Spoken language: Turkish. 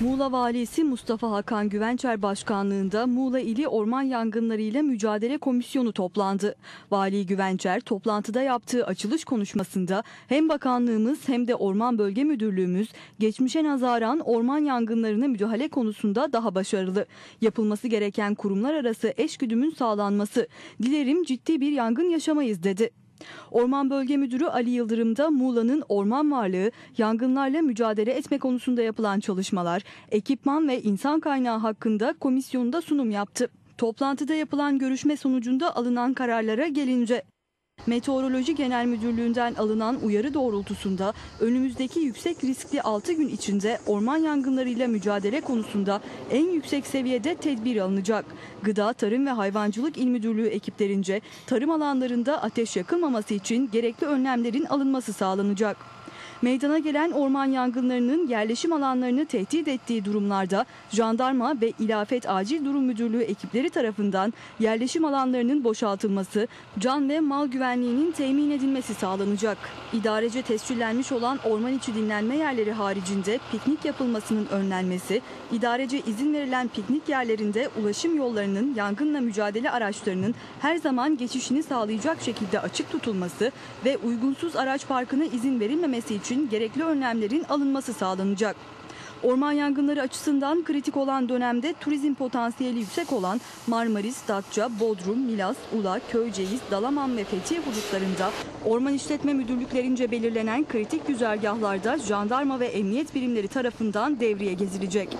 Muğla Valisi Mustafa Hakan Güvençer Başkanlığında Muğla İli Orman Yangınlarıyla Mücadele Komisyonu toplandı. Vali Güvençer toplantıda yaptığı açılış konuşmasında hem bakanlığımız hem de Orman Bölge Müdürlüğümüz geçmişe nazaran orman yangınlarına müdahale konusunda daha başarılı. Yapılması gereken kurumlar arası eşgüdümün sağlanması. Dilerim ciddi bir yangın yaşamayız dedi. Orman Bölge Müdürü Ali Yıldırım da Muğla'nın orman varlığı, yangınlarla mücadele etme konusunda yapılan çalışmalar, ekipman ve insan kaynağı hakkında komisyonda sunum yaptı. Toplantıda yapılan görüşme sonucunda alınan kararlara gelince Meteoroloji Genel Müdürlüğü'nden alınan uyarı doğrultusunda önümüzdeki yüksek riskli 6 gün içinde orman yangınlarıyla mücadele konusunda en yüksek seviyede tedbir alınacak. Gıda, Tarım ve Hayvancılık İl Müdürlüğü ekiplerince tarım alanlarında ateş yakılmaması için gerekli önlemlerin alınması sağlanacak. Meydana gelen orman yangınlarının yerleşim alanlarını tehdit ettiği durumlarda jandarma ve İlafet Acil Durum Müdürlüğü ekipleri tarafından yerleşim alanlarının boşaltılması, can ve mal güvenliğinin temin edilmesi sağlanacak. İdarece tescillenmiş olan orman içi dinlenme yerleri haricinde piknik yapılmasının önlenmesi, idarece izin verilen piknik yerlerinde ulaşım yollarının yangınla mücadele araçlarının her zaman geçişini sağlayacak şekilde açık tutulması ve uygunsuz araç parkına izin verilmemesi için gerekli önlemlerin alınması sağlanacak. Orman yangınları açısından kritik olan dönemde turizm potansiyeli yüksek olan Marmaris, Datça, Bodrum, Milas, Ula, Köyceğiz, Dalaman ve Fethiye hudutlarında orman işletme müdürlüklerince belirlenen kritik güzergahlarda jandarma ve emniyet birimleri tarafından devreye gezilecek.